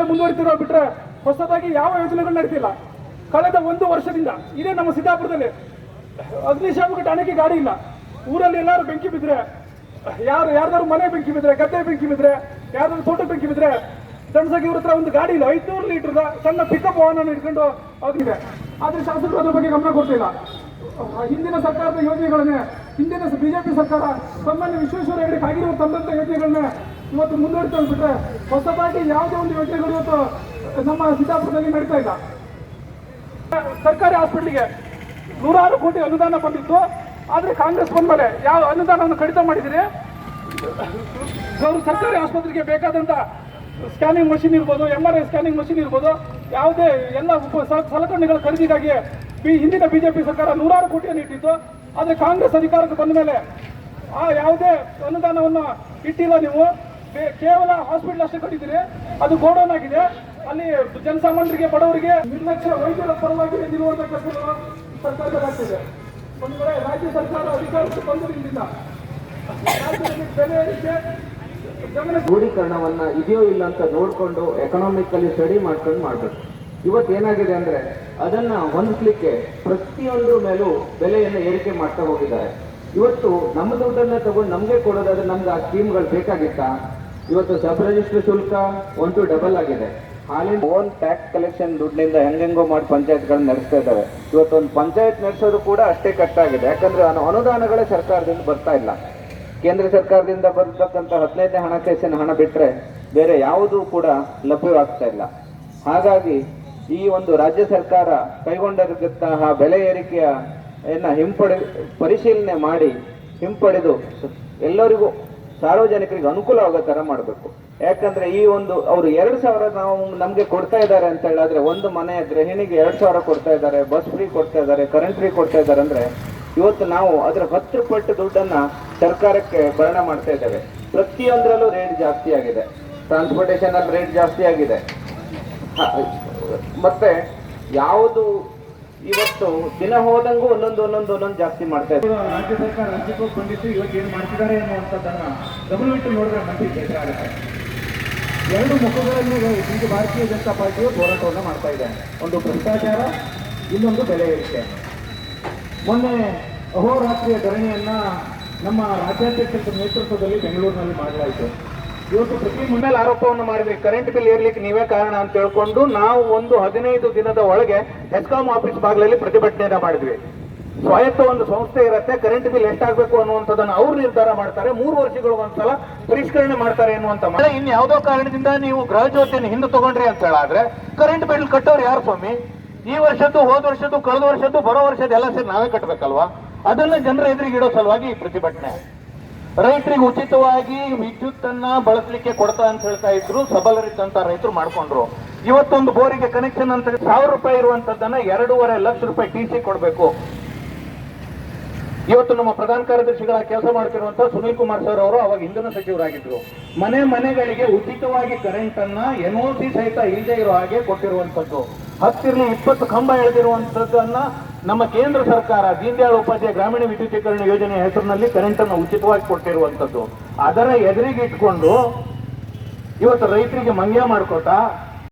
ಮುಂದುವರಿತಿರೋ ಬಿಟ್ರೆ ಹೊಸದಾಗಿ ಯಾವ ಯೋಜನೆಗಳು ನಡೀತಿಲ್ಲ. ಕಳೆದ ಒಂದು ವರ್ಷದಿಂದ, ಇದೇ ನಮ್ಮ ಸಿದ್ದಾಪುರದಲ್ಲಿ, ಅಗ್ನಿಶಾಮಕ ಠಾಣೆಗೆ ಗಾಡಿ ಇಲ್ಲ. ಊರಲ್ಲಿ ಎಲ್ಲರೂ ಬೆಂಕಿ ಬಿದ್ರೆ, ಯಾರು ಯಾರ್ದಾರು ಮನೆ ಬೆಂಕಿ ಬಿದ್ರೆ, ಗದ್ದೆ ಬೆಂಕಿ ಬಿದ್ರೆ ಯಾರ್ದಾರು ತೋಟ ಬೆಂಕಿ ಬಿದ್ರೆ ಸಣ್ಣಸಾಗಿ ಇವ್ರ ಹತ್ರ ಒಂದು ಗಾಡಿ ಇಲ್ಲ. ಐದುನೂರು ಲೀಟರ್ ಸಣ್ಣ ಪಿಕಪ್ ವಾಹನ ಇಟ್ಕೊಂಡು ಹೋಗಿದೆ. ಆದರೆ ಶಾಸಕರು ಅದ್ರ ಬಗ್ಗೆ ಗಮನ ಕೊಡ್ತಿಲ್ಲ. ಹಿಂದಿನ ಸರ್ಕಾರದ ಯೋಜನೆಗಳನ್ನೇ, ಹಿಂದಿನ ಬಿಜೆಪಿ ಸರ್ಕಾರ ತಮ್ಮಲ್ಲಿ ವಿಶ್ವೇಶ್ವರ ಹೆಗಡೆ ಕಾಗಿರುವ ತಂದಂತ ಯೋಜನೆಗಳನ್ನ ಇವತ್ತು ಮುಂದುವರಿತಾ ಬಿಟ್ರೆ ಹೊಸದಾಗಿ ಯಾವುದೇ ಒಂದು ಯೋಜನೆಗಳು ಇವತ್ತು ನಮ್ಮ ಸಿದ್ದಾಪುರದಲ್ಲಿ ನಡೀತಾ ಇಲ್ಲ. ಸರ್ಕಾರಿ ಹಾಸ್ಪಿಟ್ಲಿಗೆ ನೂರಾರು ಕೋಟಿ ಅನುದಾನ ಬಂದಿತ್ತು. ಆದ್ರೆ ಕಾಂಗ್ರೆಸ್ ಬಂದ್ಮೇಲೆ ಯಾವ ಅನುದಾನವನ್ನು ಕಡಿತ ಮಾಡಿದಿರಿ? ಅವರು ಸರ್ಕಾರಿ ಆಸ್ಪತ್ರೆಗೆ ಬೇಕಾದಂತ ಸ್ಕ್ಯಾನಿಂಗ್ ಮಷಿನ್ ಇರ್ಬೋದು M R I scanning machine ಇರ್ಬೋದು, ಯಾವುದೇ ಎಲ್ಲ ಸಲಕರಣೆಗಳ ಖರೀದಿಗಾಗಿ ಬಿ ಹಿಂದಿನ ಬಿಜೆಪಿ ಸರ್ಕಾರ ನೂರಾರು ಕೋಟಿಯನ್ನು ಇಟ್ಟಿತ್ತು. ಆದರೆ ಕಾಂಗ್ರೆಸ್ ಅಧಿಕಾರಕ್ಕೆ ಬಂದ ಮೇಲೆ ಆ ಯಾವುದೇ ಅನುದಾನವನ್ನು ಇಟ್ಟಿಲ್ಲ ನೀವು. ಕೇವಲ ಹಾಸ್ಪಿಟಲ್ ಅಷ್ಟೇ ಅದು ಗೋಡೌನ್ ಆಗಿದೆ. ಅಲ್ಲಿ ಜನಸಾಮಾನ್ಯರಿಗೆ, ಬಡವರಿಗೆ ನಿರ್ಲಕ್ಷ್ಯ ವೈದ್ಯರ ಪರವಾಗಿ ನಿಲ್ಲುವಂತ ಕೆಲಸಗಳು ಸರ್ಕಾರದಲ್ಲಾಗ್ತಿದೆ ಒಂದು ಕಡೆ ರಾಜ್ಯ ಸರ್ಕಾರ ಅಧಿಕಾರಕ್ಕೆ ಬಂದಿರಲಿಲ್ಲ ರಾಜ್ಯದಲ್ಲಿ ಬೆಲೆ ಏರಿಕೆ ಕ್ರೋಢೀಕರಣವನ್ನ ಇದೆಯೋ ಇಲ್ಲ ಅಂತ ನೋಡ್ಕೊಂಡು ಎಕನಾಮಿಕಲಿ ಸ್ಟಡಿ ಮಾಡ್ಕೊಂಡು ಮಾಡ್ಬೇಕು. ಇವತ್ತು ಏನಾಗಿದೆ ಅಂದ್ರೆ ಅದನ್ನ ಹೊಂದಿಸ್ಲಿಕ್ಕೆ ಪ್ರತಿಯೊಂದು ಮೇಲೂ ಬೆಲೆಯನ್ನು ಏರಿಕೆ ಮಾಡ್ತಾ ಹೋಗಿದ್ದಾರೆ. ಇವತ್ತು ನಮ್ಮ ದುಡ್ಡನ್ನ ತಗೊಂಡು ನಮ್ಗೆ ಕೊಡೋದಾದ್ರೆ ನಮ್ಗೆ ಆ ಸ್ಕೀಮ್ಗಳು ಬೇಕಾಗಿತ್ತಾ? ಇವತ್ತು ಸಬ್ ರಿಜಿಸ್ಟರ್ ಶುಲ್ಕ ಒಂದು ಡಬಲ್ ಆಗಿದೆ. ಹಾಲಿನ ಓನ್ ಟ್ಯಾಕ್ಸ್ ಕಲೆಕ್ಷನ್ ದುಡ್ಡಿನಿಂದ ಹೆಂಗೆಂಗೋ ಮಾಡಿ ಪಂಚಾಯತ್ಗಳನ್ನ ನಡೆಸ್ತಾ ಇದ್ದಾರೆ ಇವತ್ತು ಒಂದು ಪಂಚಾಯತ್ ನಡೆಸೋದು ಕೂಡ ಅಷ್ಟೇ ಕಷ್ಟ ಆಗಿದೆ. ಯಾಕಂದ್ರೆ ಅನು- ಅನುದಾನಗಳೇ ಸರ್ಕಾರದಿಂದ ಬರ್ತಾ ಇಲ್ಲ. ಕೇಂದ್ರ ಸರ್ಕಾರದಿಂದ ಬರ್ತಕ್ಕಂಥ ಹದಿನೈದನೇ ಹಣಕಾಸಿನ ಹಣ ಬಿಟ್ಟರೆ ಬೇರೆ ಯಾವುದೂ ಕೂಡ ಲಭ್ಯವಾಗ್ತಾ ಇಲ್ಲ. ಹಾಗಾಗಿ ಈ ಒಂದು ರಾಜ್ಯ ಸರ್ಕಾರ ಕೈಗೊಂಡಿರತಕ್ಕಂತಹ ಬೆಲೆ ಏರಿಕೆಯನ್ನು ಹಿಂಪಡೆ, ಪರಿಶೀಲನೆ ಮಾಡಿ ಹಿಂಪಡೆದು ಎಲ್ಲರಿಗೂ ಸಾರ್ವಜನಿಕರಿಗೆ ಅನುಕೂಲ ಆಗೋ ತರ ಮಾಡಬೇಕು. ಯಾಕಂದ್ರೆ ಈ ಒಂದು, ಅವರು ಎರಡು ಸಾವಿರ ನಾವು ನಮ್ಗೆ ಕೊಡ್ತಾ ಇದ್ದಾರೆ ಅಂತ ಹೇಳಿದ್ರೆ ಒಂದು ಮನೆಯ ಗೃಹಿಣಿಗೆ ಎರಡು ಸಾವಿರ ಕೊಡ್ತಾ ಇದ್ದಾರೆ, ಬಸ್ ಫ್ರೀ ಕೊಡ್ತಾ ಇದ್ದಾರೆ ಕರೆಂಟ್ ಫ್ರೀ ಕೊಡ್ತಾ ಇದ್ದಾರೆ ಅಂದ್ರೆ ಇವತ್ತು ನಾವು ಅದರ ಹತ್ತು ಪಟ್ಟು ದುಡ್ಡನ್ನ ಸರ್ಕಾರಕ್ಕೆ ಭರಣ ಮಾಡ್ತಾ ಇದ್ದೇವೆ. ಪ್ರತಿಯೊಂದರಲ್ಲೂ ರೇಟ್ ಜಾಸ್ತಿ ಆಗಿದೆ. ಟ್ರಾನ್ಸ್ಪೋರ್ಟೇಷನ್ ಅಲ್ಲಿ ರೇಟ್ ಜಾಸ್ತಿ ಆಗಿದೆ. ಮತ್ತೆ ಯಾವುದು ಇವತ್ತು ದಿನ ಹೋದಂಗೂ ಒಂದೊಂದು ಒಂದೊಂದು ಒಂದೊಂದು ಜಾಸ್ತಿ ಮಾಡ್ತಾ ಇದ್ದಾರೆ. ರಾಜ್ಯ ಸರ್ಕಾರ ರಾಜ್ಯಕ್ಕೆ ಬಂದಿದ್ದು ಇವತ್ತು ಏನು ಮಾಡ್ತಿದ್ದಾರೆ ಅನ್ನುವಂಥದ್ದನ್ನ ಗಮನವಿಟ್ಟು ನೋಡಿದ್ರೆ ಮಂದಿ ಆಗುತ್ತೆ ಎರಡು ಮುಖಗಳಲ್ಲಿ ಈಗ ಭಾರತೀಯ ಜನತಾ ಪಾರ್ಟಿಯು ಹೋರಾಟವನ್ನು ಮಾಡ್ತಾ ಇದೆ. ಒಂದು ಭ್ರಷ್ಟಾಚಾರ, ಇನ್ನೊಂದು ಬೆಲೆ ಇರುತ್ತೆ ಮೊನ್ನೆ ಅಹೋರಾತ್ರಿಯ ಧರಣಿಯನ್ನ ನಮ್ಮ ರಾಜ್ಯಾಧ್ಯಕ್ಷರ ನೇತೃತ್ವದಲ್ಲಿ ಬೆಂಗಳೂರಿನಲ್ಲಿ ಮಾಡಲಾಯಿತು. ಇವತ್ತು ಪ್ರತಿ ಮೇಲೆ ಆರೋಪವನ್ನು ಮಾಡಿದ್ವಿ. ಕರೆಂಟ್ ಬಿಲ್ ಏರ್ಲಿಕ್ಕೆ ನೀವೇ ಕಾರಣ ಅಂತ ಹೇಳ್ಕೊಂಡು ನಾವು ಒಂದು ಹದಿನೈದು ದಿನದ ಒಳಗೆ ಹೆಸ್ಕಾಂ ಆಫೀಸ್ ಬಾಗಿಲಲ್ಲಿ ಪ್ರತಿಭಟನೆಯನ್ನ ಮಾಡಿದ್ವಿ. ಸ್ವಾಯತ್ತ ಒಂದು ಸಂಸ್ಥೆ ಇರುತ್ತೆ ಕರೆಂಟ್ ಬಿಲ್ ಎಷ್ಟಾಗಬೇಕು ಅನ್ನುವಂಥದ್ದನ್ನು ಅವ್ರು ನಿರ್ಧಾರ ಮಾಡ್ತಾರೆ. ಮೂರು ವರ್ಷಗಳು ಒಂದ್ಸಲ ಪರಿಷ್ಕರಣೆ ಮಾಡ್ತಾರೆ ಎನ್ನುವಂತ ಮಳೆ ಇನ್ ಯಾವುದೋ ಕಾರಣದಿಂದ ನೀವು ಗೃಹ ಜ್ಯೋತಿಯನ್ನು ಹಿಂದೆ ತಗೊಂಡ್ರಿ ಅಂತ ಹೇಳಾದ್ರೆ ಕರೆಂಟ್ ಬಿಲ್ ಕಟ್ಟೋರು ಯಾರು ಸ್ವಾಮಿ? ಈ ವರ್ಷದ್ದು, ಹೋದ ವರ್ಷದ್ದು, ಕಳೆದ ವರ್ಷದ್ದು, ಬರೋ ವರ್ಷದ ಎಲ್ಲ ಸೇರಿ ನಾವೇ ಕಟ್ಟಬೇಕಲ್ವಾ ಅದನ್ನ ಜನರ ಎದುರಿಗೆ ಇಡೋ ಸಲುವಾಗಿ ಈ ಪ್ರತಿಭಟನೆ. ರೈತರಿಗೆ ಉಚಿತವಾಗಿ ವಿದ್ಯುತ್ ಅನ್ನ ಬಳಸಲಿಕ್ಕೆ ಕೊಡ್ತಾ ಅಂತ ಹೇಳ್ತಾ ಇದ್ರು ಸಬಲರಿದ್ದಂತ ರೈತರು ಮಾಡ್ಕೊಂಡ್ರು. ಇವತ್ತೊಂದು ಬೋರಿಗೆ ಕನೆಕ್ಷನ್ ಅಂತ ಸಾವಿರ ರೂಪಾಯಿ ಇರುವಂತದ್ದನ್ನ ಎರಡೂವರೆ ಲಕ್ಷ ರೂಪಾಯಿ ಟಿ ಸಿ ಕೊಡಬೇಕು. ಇವತ್ತು ನಮ್ಮ ಪ್ರಧಾನ ಕಾರ್ಯದರ್ಶಿಗಳ ಕೆಲಸ ಮಾಡ್ತಿರುವಂತ ಸುನೀಲ್ ಕುಮಾರ್ ಸರ್ ಅವರು ಅವಾಗ ಇಂಧನ ಸಚಿವರಾಗಿದ್ರು. ಮನೆ ಮನೆಗಳಿಗೆ ಉಚಿತವಾಗಿ ಕರೆಂಟ್ ಅನ್ನ ಎನ್ಒಸಿ ಸಹಿತ ಇಲ್ಲದೆ ಇರೋ ಹಾಗೆ ಕೊಟ್ಟಿರುವಂತದ್ದು. ಹತ್ತಿರಲಿ ಇಪ್ಪತ್ತು ಕಂಬ ಎಳೆದಿರುವಂತದ್ದನ್ನ ನಮ್ಮ ಕೇಂದ್ರ ಸರ್ಕಾರ ದೀನದಯಾಳ್ ಉಪಾಧ್ಯಾಯ ಗ್ರಾಮೀಣ ವಿದ್ಯುದೀಕರಣ ಯೋಜನೆ ಹೆಸರಿನಲ್ಲಿ ಕರೆಂಟ್ ಅನ್ನು ಉಚಿತವಾಗಿ ಕೊಟ್ಟಿರುವಂತದ್ದು. ಅದರ ಎದುರಿಗೆ ಇಟ್ಕೊಂಡು ಇವತ್ತು ರೈತರಿಗೆ ಮಂಗ್ಯ ಮಾಡ್ಕೊತಾ